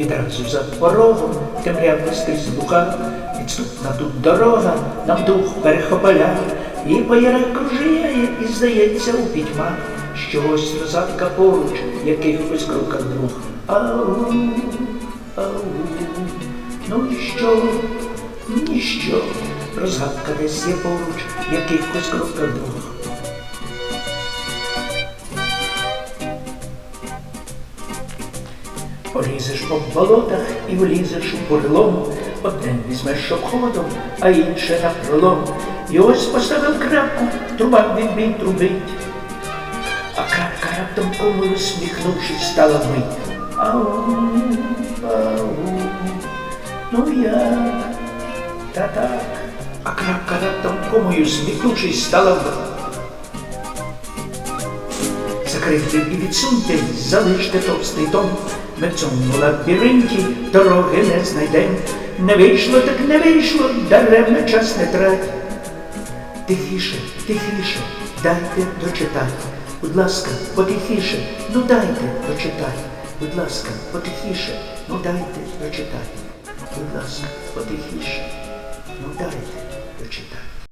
Відразу за порогом темрява стрізбуха, відступна тут дорога, нам дух перехопаля, і бояра кружіє, і здається у пітьмах, що ось розадка поруч, якихось крока двох. Ау, ау, ну і що, ніщо, розгадка десь є поруч, якихось крока двох. Полізеш по болотах і влізеш у бурло, одне візьмеш обходом, а інше на пролом. І ось поставив крапку, труба відбій трубить. А крапка раптом комою сміхнувшись стала мить. Ау, ау, ну як? Та так. А крапка раптом комою сміхнувшись стала мить. Закрийте і відсуньте, залиште товстий том. Ми в цьому лабіринті дороги не знайдем. Не вийшло, так не вийшло, даремно час не трать. Тихіше, тихіше, дайте дочитати. Будь ласка, потихіше, ну дайте дочитати. Будь ласка, потихіше, ну дайте дочитати. Будь ласка, потихіше, ну дайте дочитати.